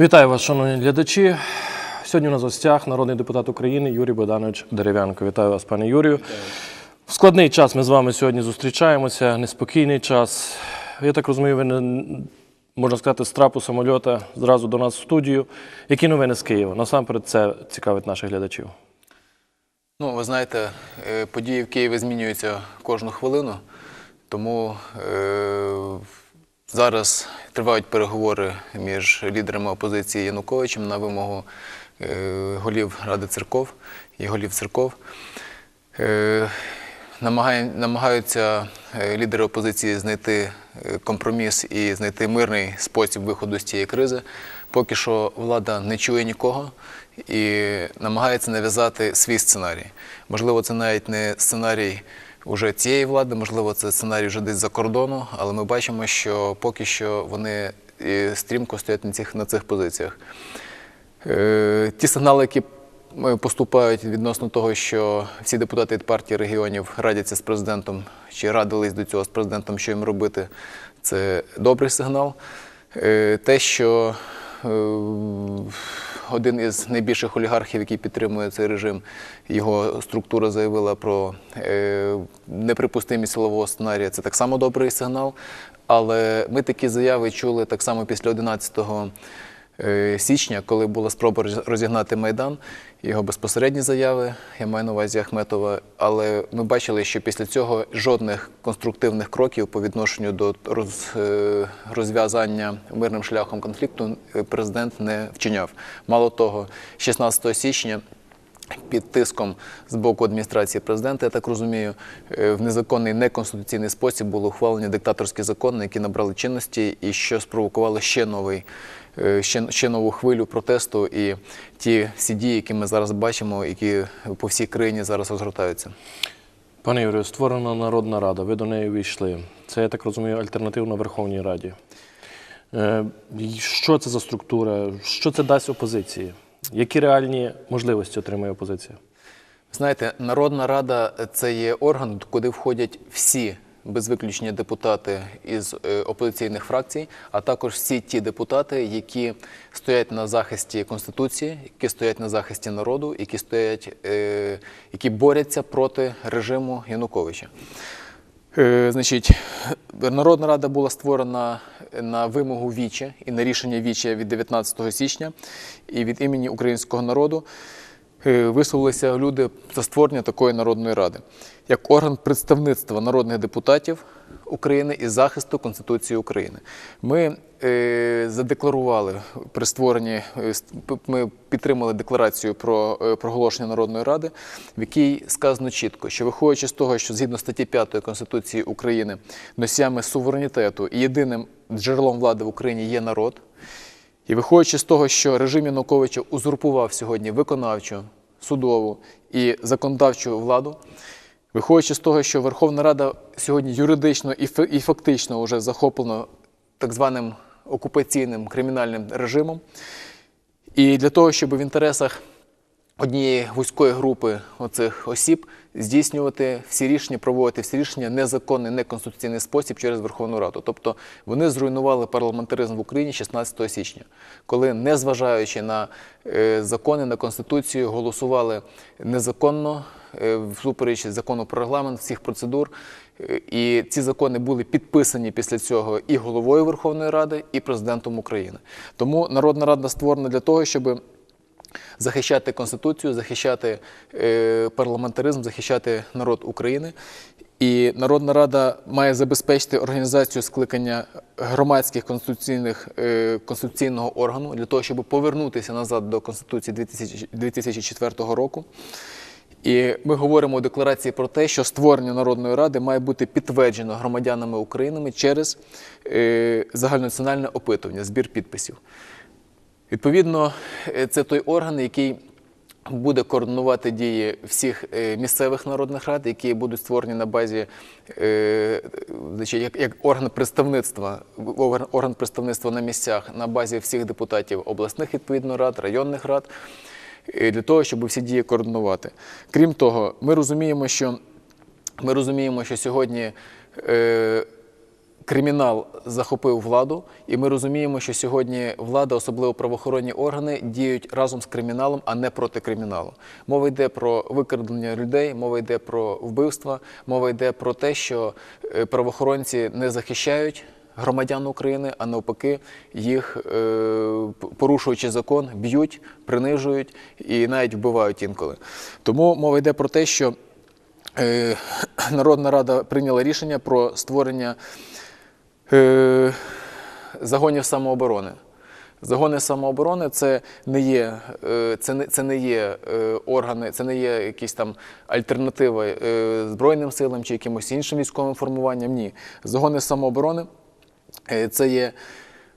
Вітаю вас, шановні глядачі. Сьогодні у нас в гостях народний депутат України Юрій Богданович Дерев'янко. Вітаю вас, пане Юрію. В складний час ми з вами сьогодні зустрічаємося, неспокійний час. Я так розумію, ви не можна сказати, з трапу самольота зразу до нас в студію. Які новини з Києва? Насамперед, це цікавить наших глядачів. Ну, ви знаєте, е, події в Києві змінюються кожну хвилину, тому е, зараз тривають переговори між лідерами опозиції Януковичем на вимогу е, голів Ради церков і голів церков. Е, намагаються е, лідери опозиції знайти компроміс і знайти мирний спосіб виходу з цієї кризи. Поки що влада не чує нікого і намагається нав'язати свій сценарій. Можливо, це навіть не сценарій уже цієї влади, можливо, це сценарій вже десь за кордону, але ми бачимо, що поки що вони е, стрімко стоять на цих, на цих позиціях. Е, Ті сигнали, які е, поступають відносно того, що всі депутати від партії регіонів радяться з президентом чи радились до цього з президентом, що їм робити, це добрий сигнал. Е, Те, що е, один із найбільших олігархів, який підтримує цей режим, його структура заявила про е, неприпустимість силового сценарія, це так само добрий сигнал. Але ми такі заяви чули так само після 11 е, січня, коли була спроба розігнати Майдан, його безпосередні заяви, я маю на увазі Ахметова. Але ми бачили, що після цього жодних конструктивних кроків по відношенню до е, розв'язання мирним шляхом конфлікту е, президент не вчиняв. Мало того, 16 січня. Під тиском з боку адміністрації президента, я так розумію, е, в незаконний неконституційний спосіб було ухвалені диктаторські закони, які набрали чинності, і що спровокувало ще новий, е, ще, ще нову хвилю протесту і ті всі дії, які ми зараз бачимо, які по всій країні зараз розгортаються. Пане Юрію, створена Народна Рада, ви до неї увійшли. Це, я так розумію, альтернативна Верховній Раді. Е, Що це за структура? Що це дасть опозиції? Які реальні можливості отримує опозиція? Знаєте, Народна Рада це є орган, куди входять всі без виключення депутати із е, опозиційних фракцій, а також всі ті депутати, які стоять на захисті Конституції, які стоять на захисті народу, які стоять, е, які борються проти режиму Януковича. Е, Значить, Народна Рада була створена на вимогу Віче і на рішення Віче від 19 січня і від імені українського народу висловилися люди за створення такої народної ради як орган представництва народних депутатів України і захисту Конституції України. Ми е, задекларували при створенні, е, ми підтримали декларацію про е, проголошення Народної Ради, в якій сказано чітко, що виходячи з того, що згідно статті 5 Конституції України носіями суверенітету і єдиним джерелом влади в Україні є народ. І виходячи з того, що режим Януковича узурпував сьогодні виконавчу, судову і законодавчу владу, виходячи з того, що Верховна Рада сьогодні юридично і фактично вже захоплено так званим окупаційним кримінальним режимом, і для того, щоб в інтересах однієї вузької групи оцих осіб здійснювати всі рішення, проводити всі рішення незаконний, неконституційний спосіб через Верховну Раду. Тобто вони зруйнували парламентаризм в Україні 16 січня, коли, незважаючи на е, закони, на конституцію, голосували незаконно всупереч закону про регламент всіх процедур. Е, І ці закони були підписані після цього і головою Верховної Ради, і президентом України. Тому Народна Рада створена для того, щоб захищати Конституцію, захищати е, парламентаризм, захищати народ України. І Народна Рада має забезпечити організацію скликання громадських конституційних е, конституційного органу для того, щоб повернутися назад до Конституції 2004 року. І ми говоримо у декларації про те, що створення Народної ради має бути підтверджено громадянами України через е, загальнонаціональне опитування, збір підписів. Відповідно, е, це той орган, який буде координувати дії всіх е, місцевих народних рад, які будуть створені на базі значить, як, як орган представництва, орган- представництва на місцях на базі всіх депутатів обласних відповідно рад, районних рад, для того, щоб всі дії координувати. Крім того, ми розуміємо, що ми розуміємо, що сьогодні. Е, кримінал захопив владу, і ми розуміємо, що сьогодні влада, особливо правоохоронні органи, діють разом з криміналом, а не проти криміналу. Мова йде про викрадення людей, мова йде про вбивства, мова йде про те, що е, правоохоронці не захищають. Громадян України, а навпаки, їх, е, порушуючи закон, б'ють, принижують і навіть вбивають інколи. Тому мова йде про те, що е, Народна Рада прийняла рішення про створення е, загонів самооборони. Загони самооборони це не є, це не, це не є органи, це не є якісь там альтернативи Збройним силам чи якимось іншим військовим формуванням. Ні. Загони самооборони Це є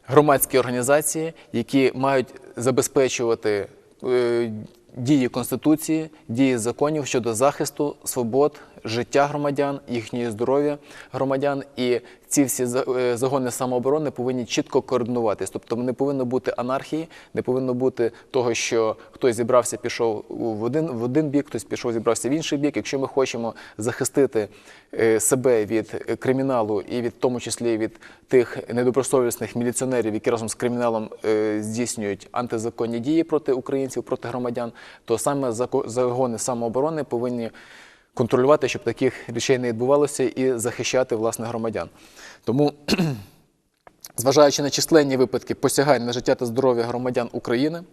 громадські організації, які мають забезпечувати е, дії Конституції, дії законів щодо захисту свобод, життя громадян, їхнього здоров'я громадян. І ці всі е, загони самооборони повинні чітко координуватись. Тобто не повинно бути анархії, не повинно бути того, що хтось зібрався, пішов в один, в один бік, хтось пішов, зібрався в інший бік. Якщо ми хочемо захистити е, себе від е, криміналу і від в тому числі від тих недобросовісних міліціонерів, які разом з криміналом здійснюють антизаконні дії проти українців, проти громадян, то саме загони самооборони повинні контролювати, щоб таких речей не відбувалося, і захищати власне громадян. Тому зважаючи на численні випадки посягань на життя та здоров'я громадян України,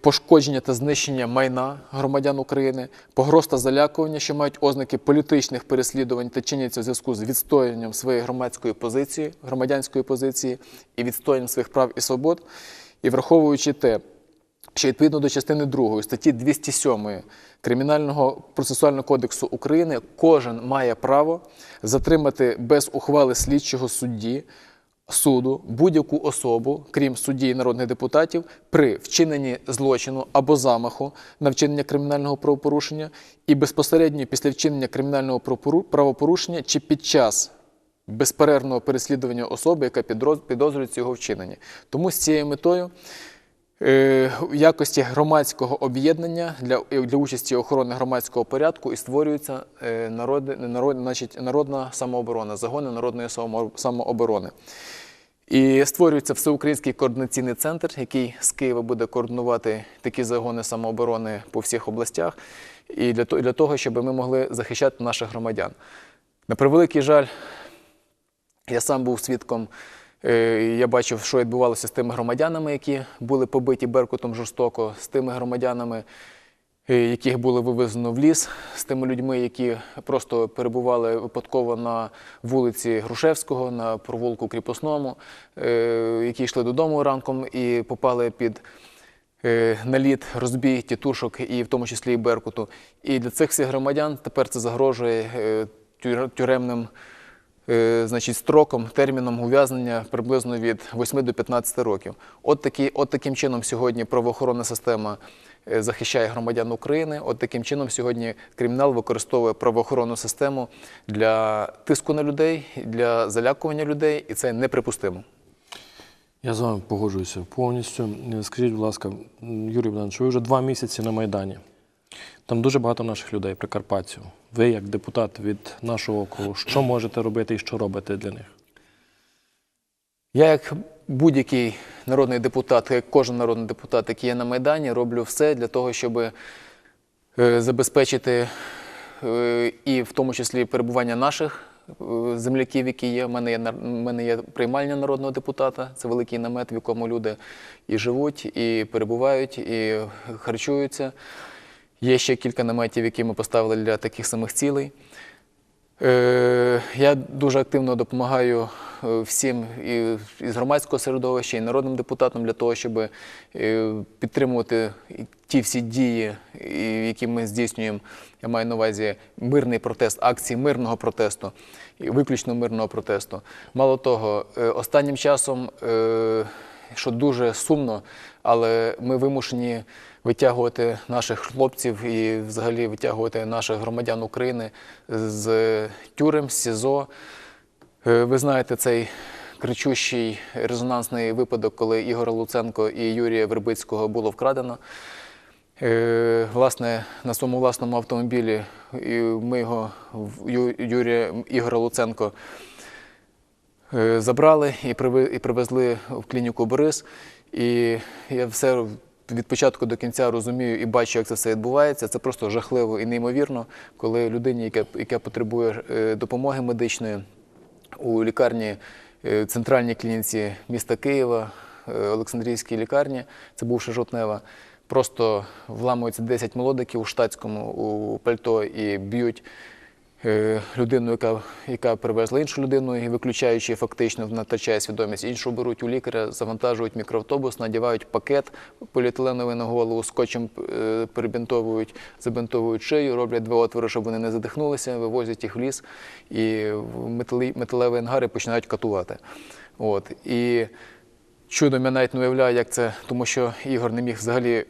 пошкодження та знищення майна громадян України, погроз та залякування, що мають ознаки політичних переслідувань та чиняться в зв'язку з відстоюванням своєї громадської позиції, громадянської позиції і відстоюванням своїх прав і свобод, і враховуючи те, що відповідно до частини 2 статті 207 Кримінального процесуального кодексу України кожен має право затримати без ухвали слідчого судді суду будь-яку особу, крім судді і народних депутатів, при вчиненні злочину або замаху на вчинення кримінального правопорушення і безпосередньо після вчинення кримінального правопору- правопорушення чи під час безперервного переслідування особи, яка підозрюється його вчиненні. Тому з цією метою в якості громадського об'єднання для, для участі охорони громадського порядку і створюється е, народи- народ, значить, народна самооборона, загони народної самооборони. І створюється всеукраїнський координаційний центр, який з Києва буде координувати такі загони самооборони по всіх областях, і для для того щоб ми могли захищати наших громадян. На превеликий жаль, я сам був свідком. Е, Я бачив, що відбувалося з тими громадянами, які були побиті Беркутом жорстоко, з тими громадянами, е, яких було вивезено в ліс, з тими людьми, які просто перебували випадково на вулиці Грушевського, на провулку Кріпосному, е, які йшли додому ранком і попали під наліт, розбій тітушок, і в тому числі і Беркуту. І для цих всіх громадян тепер це загрожує тюремним значить, строком, терміном ув'язнення приблизно від 8 до 15 років. От, такі, от таким чином сьогодні правоохоронна система е, захищає громадян України. От таким чином сьогодні кримінал використовує правоохоронну систему для тиску на людей, для залякування людей, і це неприпустимо. Я з вами погоджуюся повністю. Е, Скажіть, будь ласка, Юрій Богданович, ви вже два місяці на Майдані. Там дуже багато наших людей, прикарпатців. Ви, як депутат від нашого округу, що можете робити і що робите для них? Я, як будь-який народний депутат, як кожен народний депутат, який є на Майдані, роблю все для того, щоб е, забезпечити е, і в тому числі перебування наших е, земляків, які є. У мене є, в мене є приймальня народного депутата, це великий намет, в якому люди і живуть, і перебувають, і харчуються. Є ще кілька наметів, які ми поставили для таких самих цілей. Е, Я дуже активно допомагаю е, всім із громадського середовища, і народним депутатам для того, щоб е, підтримувати ті всі дії, які ми здійснюємо. Я маю на увазі мирний протест, акції мирного протесту, виключно мирного протесту. Мало того, останнім часом, що дуже сумно, але ми вимушені витягувати наших хлопців і взагалі витягувати наших громадян України з тюрем, з СІЗО. Е, Ви знаєте цей кричущий резонансний випадок, коли Ігора Луценко і Юрія Вербицького було вкрадено. Е, Власне, на своєму власному автомобілі ми його Юрія Ігора Луценко Е, Забрали і привезли в клініку Борис. І я все від початку до кінця розумію і бачу, як це все відбувається. Це просто жахливо і неймовірно, коли людині, яка, яка потребує е, допомоги медичної у лікарні е, центральній клініці міста Києва, е, Олександрійській лікарні, це бувша жовтнева. Просто вламуються 10 молодиків у штатському у пальто і б'ють людину, яка, яка привезла іншу людину, і виключаючи фактично, втрачає свідомість. Іншу беруть у лікаря, завантажують мікроавтобус, надівають пакет поліетиленовий на голову, скотчем е, перебінтовують, забинтовують шию, роблять два отвори, щоб вони не задихнулися, вивозять їх в ліс і металеві ангари починають катувати. От. І чудом я навіть не уявляю, як це, тому що Ігор не міг взагалі.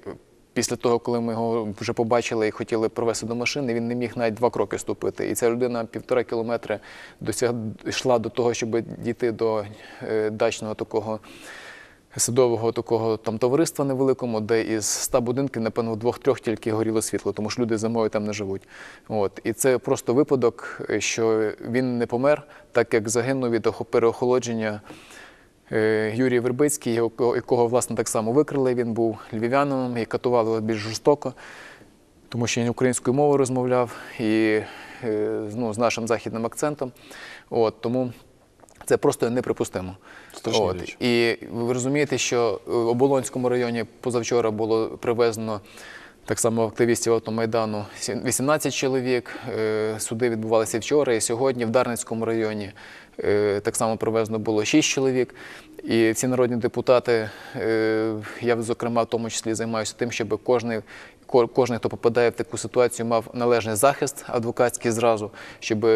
Після того, коли ми його вже побачили і хотіли провести до машини, він не міг навіть два кроки ступити. І ця людина півтора кілометри досяг... йшла до того, щоб дійти до е, дачного такого садового такого там товариства невеликому, де із ста будинків, напевно, в двох-трьох тільки горіло світло, тому що люди зимою там не живуть. От. І це просто випадок, що він не помер, так як загинув від охо- переохолодження. Е, Юрій Вербицький, якого, власне так само викрили. Він був львів'янином і катували більш жорстоко, тому що він українською мовою розмовляв і е, ну, з нашим західним акцентом. От, тому це просто неприпустимо. Страшні От. І ви розумієте, що в Оболонському районі позавчора було привезено так само активістів автомайдану 18 чоловік. Е, Суди відбувалися вчора і сьогодні. В Дарницькому районі е, так само привезено було 6 чоловік. І ці народні депутати, е, я зокрема в тому числі займаюся тим, щоб кожний. Ко- Кожен, хто попадає в таку ситуацію, мав належний захист адвокатський зразу, щоб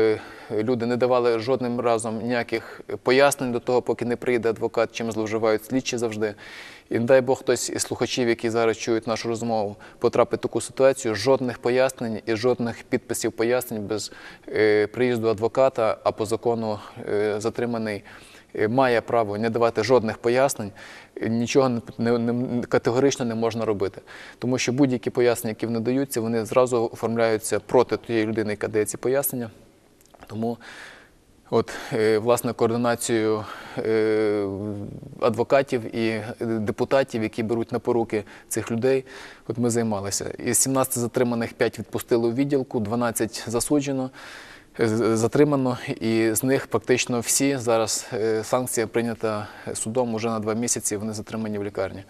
люди не давали жодним разом ніяких пояснень до того, поки не прийде адвокат, чим зловживають слідчі завжди. І не дай Бог хтось із слухачів, які зараз чують нашу розмову, потрапить в таку ситуацію, жодних пояснень і жодних підписів пояснень без е, приїзду адвоката, а по закону е, затриманий має право не давати жодних пояснень, е, нічого не, не, не- категорично не можна робити. Тому що будь-які пояснення, які вони даються, вони зразу оформляються проти тієї людини, яка дає ці пояснення. Тому От, е, власне, координацією е, адвокатів і е, депутатів, які беруть на поруки цих людей, от ми займалися. Із 17 затриманих 5 відпустили у відділку, 12 засуджено, е, затримано, і з них практично всі зараз е, санкція прийнята судом уже на два місяці, вони затримані в лікарні.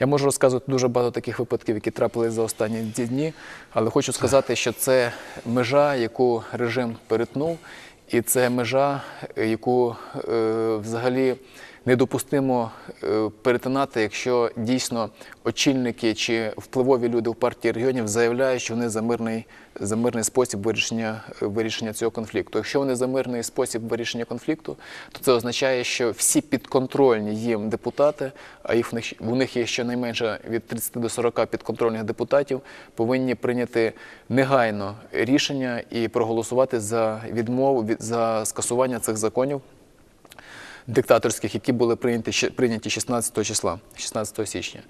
Я можу розказувати дуже багато таких випадків, які трапились за останні дні, але хочу сказати, що це межа, яку режим перетнув, і це межа, яку е, взагалі недопустимо е, перетинати, якщо дійсно очільники чи впливові люди в партії регіонів заявляють, що вони за мирний, за мирний спосіб вирішення, вирішення цього конфликту. Якщо вони за мирний спосіб вирішення конфлікту, то це означає, що всі підконтрольні їм депутати, а їх в них у них є щонайменше від 30 до 40 підконтрольних депутатів, повинні прийняти негайно рішення і проголосувати за відмову від за скасування цих законів диктаторських, які були прийняті, прийняті 16 числа, 16 січня.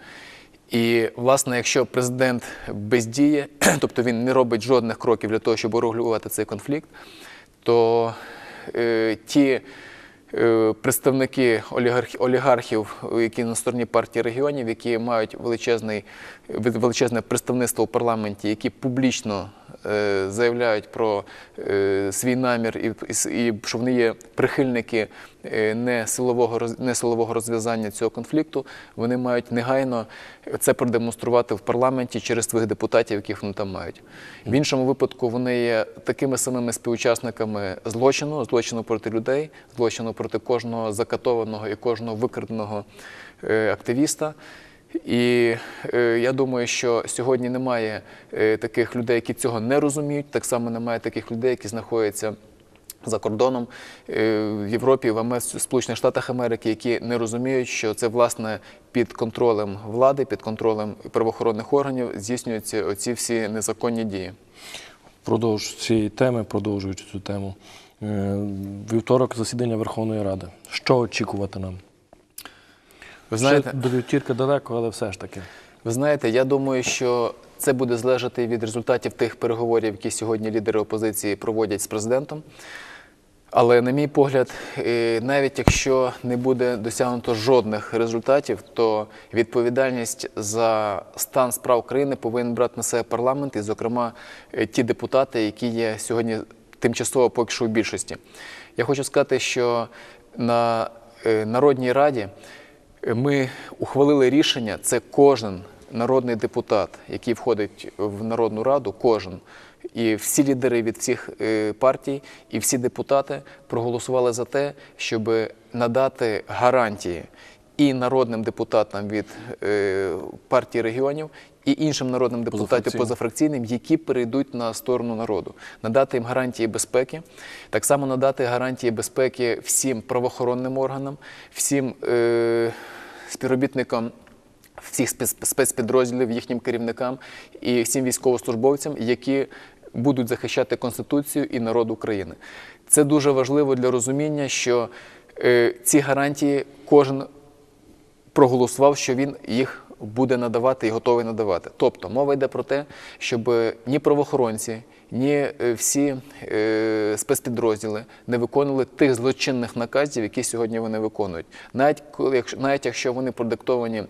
І, власне, якщо президент бездіє, тобто він не робить жодних кроків для того, щоб урегулювати цей конфлікт, то е, ті е, представники олігарх- олігархів, які на стороні партії регіонів, які мають величезний, величезне представництво у парламенті, які публічно заявляють про е, свій намір і, що вони є прихильники е, не не силового розв'язання цього конфлікту, вони мають негайно це продемонструвати в парламенті через своїх депутатів, яких вони там мають. В іншому випадку вони є такими самими співучасниками злочину, злочину проти людей, злочину проти кожного закатованого і кожного викраденого е, активіста. І е, я думаю, що сьогодні немає е, таких людей, які цього не розуміють. Так само немає таких людей, які знаходяться за кордоном е, в Європі, в АМЕС, в Сполучених Штатах Америки, які не розуміють, що це власне під контролем влади, під контролем правоохоронних органів здійснюються оці всі незаконні дії. Впродовж цієї теми, продовжуючи цю тему, е, вівторок засідання Верховної Ради. Що очікувати нам? Ви знаєте, до вівтірка далеко, але все ж таки. Ви знаєте, я думаю, що це буде залежати від результатів тих переговорів, які сьогодні лідери опозиції проводять з президентом. Але, на мій погляд, е, навіть якщо не буде досягнуто жодних результатів, то відповідальність за стан справ країни повинен брати на себе парламент і, зокрема, е, ті депутати, які є сьогодні тимчасово поки що у більшості. Я хочу сказати, що на е, Народній Раді ми ухвалили рішення, це кожен народний депутат, який входить в Народну Раду, кожен. І всі лідери від всіх е, партій і всі депутати проголосували за те, щоб надати гарантії і народним депутатам від е, партії регіонів, і іншим народним депутатам Позафракційним. позафракційним, які перейдуть на сторону народу, надати їм гарантії безпеки, так само надати гарантії безпеки всім правоохоронним органам, всім е, співробітникам всіх спец- спецпідрозділів, їхнім керівникам і всім військовослужбовцям, які будуть захищати Конституцію і народ України. Це дуже важливо для розуміння, що е, ці гарантії кожен проголосував, що він їх буде надавати і готовий надавати. Тобто мова йде про те, щоб ні правоохоронці, ні е, всі е, спецпідрозділи не виконували тих злочинних наказів, які сьогодні вони виконують. Навіть коли, навіть якщо вони продиктовані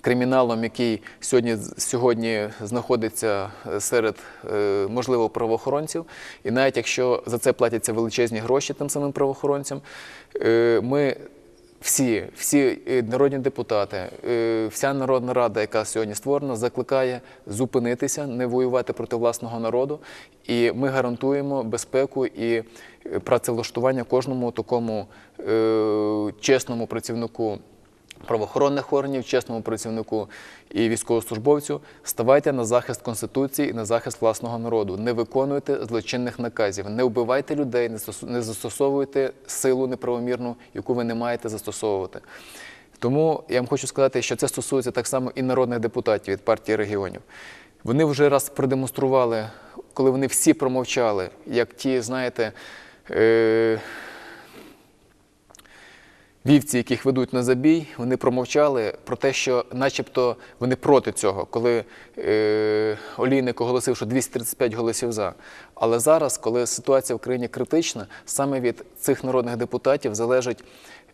криміналом, який сьогодні, сьогодні знаходиться е, серед, можливо, правоохоронців, і навіть якщо за це платяться величезні гроші тим самим правоохоронцям, ми всі, всі е, народні депутати, е, вся Народна Рада, яка сьогодні створена, закликає зупинитися, не воювати проти власного народу. І ми гарантуємо безпеку і е, працевлаштування кожному такому чесному працівнику правоохоронних органів, чесному працівнику і військовослужбовцю, ставайте на захист Конституції і на захист власного народу. Не виконуйте злочинних наказів, не вбивайте людей, не застосовуйте силу неправомірну, яку ви не маєте застосовувати. Тому я вам хочу сказати, що це стосується так само і народних депутатів від партії регіонів. Вони вже раз продемонстрували, коли вони всі промовчали, як ті, знаєте, е- вівці, яких ведуть на забій, вони промовчали про те, що начебто вони проти цього, коли е, Олійник оголосив, що 235 голосів за. Але зараз, коли ситуація в країні критична, саме від цих народних депутатів залежить,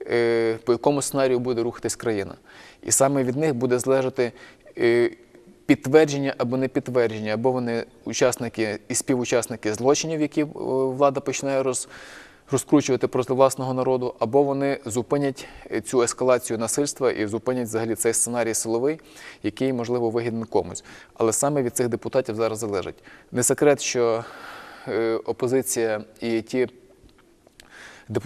е, по якому сценарію буде рухатись країна. І саме від них буде залежати. Е, Підтвердження або не підтвердження, або вони учасники і співучасники злочинів, які е, влада починає роз, розкручувати проти власного народу, або вони зупинять цю ескалацію насильства і зупинять взагалі цей сценарій силовий, який, можливо, вигідний комусь. Але саме від цих депутатів зараз залежить. Не секрет, що е, опозиція і ті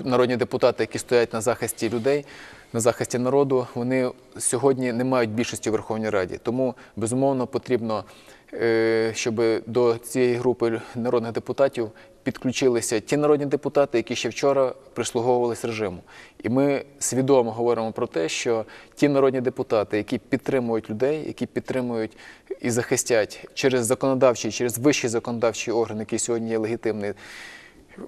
народні депутати, які стоять на захисті людей, на захисті народу, вони сьогодні не мають більшості в Верховній Раді. Тому безумовно потрібно, щоб до цієї групи народних депутатів підключилися ті народні депутати, які ще вчора прислуговувалися режиму. І ми свідомо говоримо про те, що ті народні депутати, які підтримують людей, які підтримують і захистять через законодавчий, через вищий законодавчий орган, який сьогодні є легітимний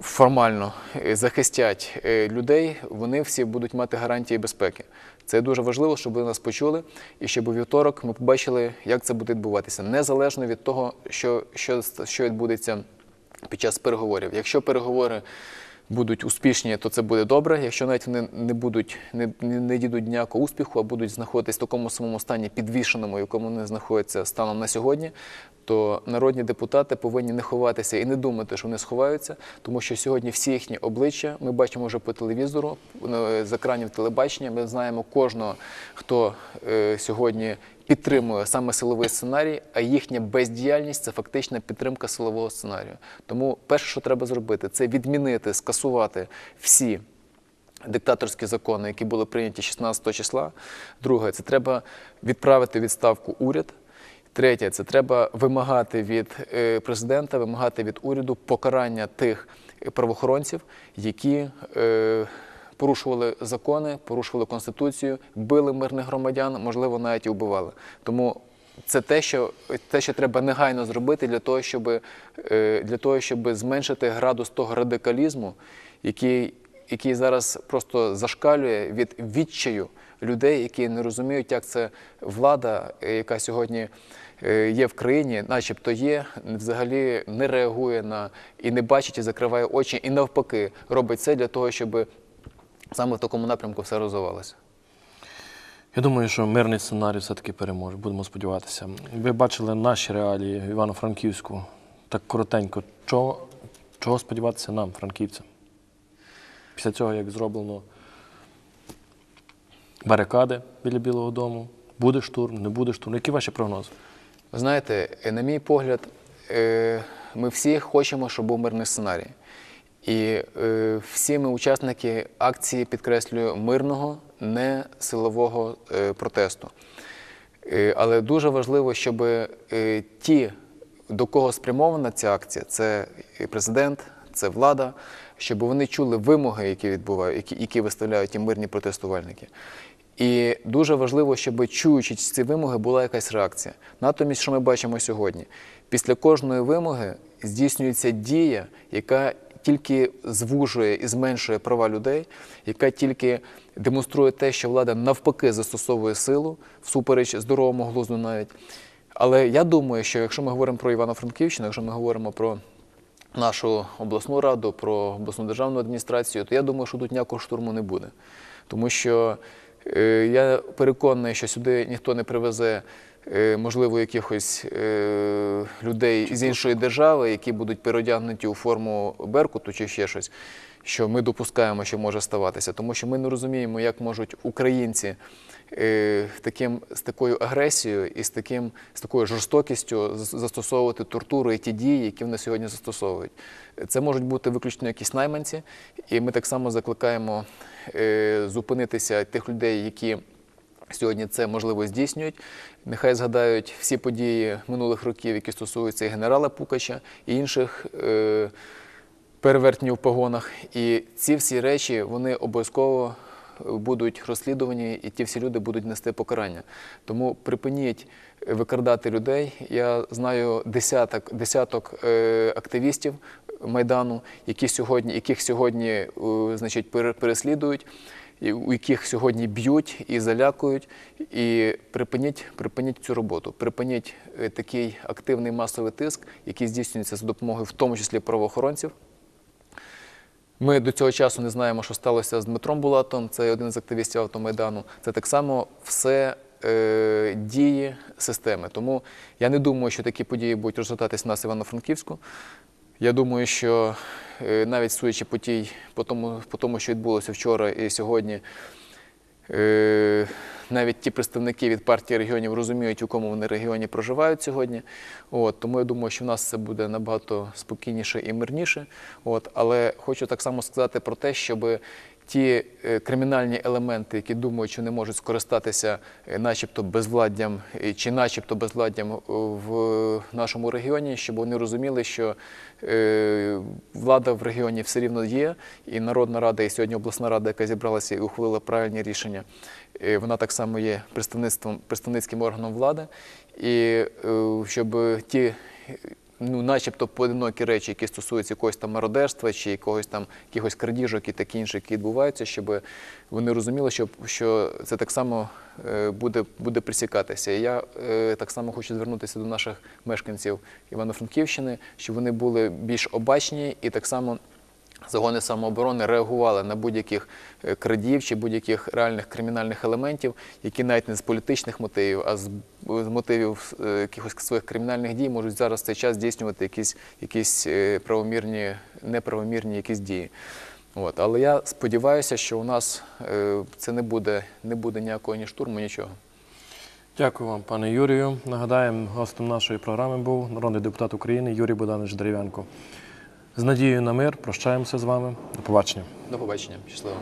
формально е, захистять е, людей, вони всі будуть мати гарантії безпеки. Це дуже важливо, щоб ви нас почули, і щоб у вівторок ми побачили, як це буде відбуватися, незалежно від того, що, що, що відбудеться під час переговорів. Якщо переговори будуть успішні, то це буде добре. Якщо навіть вони не будуть, не, не, дійдуть ніякого успіху, а будуть знаходитись в такому самому стані підвішеному, якому вони знаходяться станом на сьогодні, то народні депутати повинні не ховатися і не думати, що вони сховаються, тому що сьогодні всі їхні обличчя ми бачимо вже по телевізору, е, з екранів телебачення. Ми знаємо кожного, хто е, сьогодні підтримує саме силовий сценарій, а їхня бездіяльність це фактична підтримка силового сценарію. Тому перше, що треба зробити, це відмінити, скасувати всі диктаторські закони, які були прийняті 16 числа. Друге, це треба відправити відставку уряд. Третє, це треба вимагати від е, президента, вимагати від уряду покарання тих правоохоронців, які е, порушували закони, порушували конституцію, били мирних громадян, можливо, навіть і вбивали. Тому це те, що те, що треба негайно зробити для того, щоб е, для того, щоб зменшити градус того радикалізму, який, який зараз просто зашкалює від відчаю людей, які не розуміють, як це влада, е, яка сьогодні е, є в країні, начебто є, взагалі не реагує на і не бачить, і закриває очі, і навпаки робить все для того, щоб саме в такому напрямку все розвивалося. Я думаю, що мирний сценарій все-таки переможе, будемо сподіватися. Ви бачили наші реалії в Івано-Франківську. Так коротенько, чого, чого сподіватися нам, франківцям? Після цього, як зроблено барикади біля Білого Дому, буде штурм, не буде штурм. Які ваші прогнози? Ви знаєте, е, на мій погляд, е, ми всі хочемо, щоб був мирний сценарій. І е, всі ми учасники акції, підкреслюю, мирного, не силового е, протесту. Е, Але дуже важливо, щоб е, ті, до кого спрямована ця акція, це президент, це влада, щоб вони чули вимоги, які відбувають, які, які виставляють ті мирні протестувальники. І дуже важливо, щоб чуючи ці вимоги, була якась реакція. Натомість, що ми бачимо сьогодні, після кожної вимоги здійснюється дія, яка тільки звужує і зменшує права людей, яка тільки демонструє те, що влада навпаки застосовує силу, всупереч здоровому глузду навіть. Але я думаю, що якщо ми говоримо про Івано-Франківщину, якщо ми говоримо про нашу обласну раду, про обласну державну адміністрацію, то я думаю, що тут ніякого штурму не буде. Тому що е, я переконаний, що сюди ніхто не привезе, можливо, якихось е, людей з іншої держави, які будуть переодягнуті у форму Беркуту чи ще щось, що ми допускаємо, що може ставатися. Тому що ми не розуміємо, як можуть українці е, таким, з такою агресією і з, таким, з такою жорстокістю застосовувати тортуру і ті дії, які вони сьогодні застосовують. Це можуть бути виключно якісь найманці, і ми так само закликаємо е, зупинитися тих людей, які сьогодні це можливо здійснюють. Нехай згадають всі події минулих років, які стосуються і генерала Пукача і інших. Е, перевертні в погонах. І ці всі речі вони обов'язково будуть розслідувані, і ті всі люди будуть нести покарання. Тому припиніть викрадати людей. Я знаю десяток, десяток е, активістів Майдану, які сьогодні, яких сьогодні е, значить, переслідують. У яких сьогодні б'ють і залякують, і припиніть, припиніть цю роботу, припиніть е, такий активний масовий тиск, який здійснюється за допомогою, в тому числі правоохоронців. Ми до цього часу не знаємо, що сталося з Дмитром Булатом, це один з активістів автомайдану. Це так само все е, дії системи. Тому я не думаю, що такі події будуть розгортатись в нас Івано-Франківську. Я думаю, що е, навіть судячи по, тій, по, тому, по тому, що відбулося вчора і сьогодні, Е, навіть ті представники від партії регіонів розуміють, у кому вони регіоні проживають сьогодні. От, тому я думаю, що в нас це буде набагато спокійніше і мирніше. От, але хочу так само сказати про те, щоб ті е, кримінальні елементи, які думають, що не можуть скористатися е, начебто безвладдям е, чи начебто безвладдям в нашому регіоні, щоб вони розуміли, що влада в регіоні все рівно є, і Народна рада, і сьогодні обласна рада, яка зібралася і ухвалила правильні рішення, вона так само є представництвом, представницьким органом влади. І щоб ті ну, начебто поодинокі речі, які стосуються якогось там мародерства чи якогось там якихось крадіжок і таке інше, які відбуваються, щоб вони розуміли, що, що це так само е, буде, буде присікатися. І я е, так само хочу звернутися до наших мешканців Івано-Франківщини, щоб вони були більш обачні і так само. Загони самооборони реагували на будь-яких е, крадіїв чи будь-яких реальних кримінальних елементів, які навіть не з політичних мотивів, а з, мотивів е, якихось своїх кримінальних дій можуть зараз в цей час здійснювати якісь, якісь е, правомірні, неправомірні якісь дії. От. Але я сподіваюся, що у нас це не буде, не буде ніякого ні штурму, нічого. Дякую вам, пане Юрію. Нагадаємо, гостем нашої програми був народний депутат України Юрій Богданович Дерев'янко. З надією на мир прощаємося з вами. До побачення. До побачення, щасливо.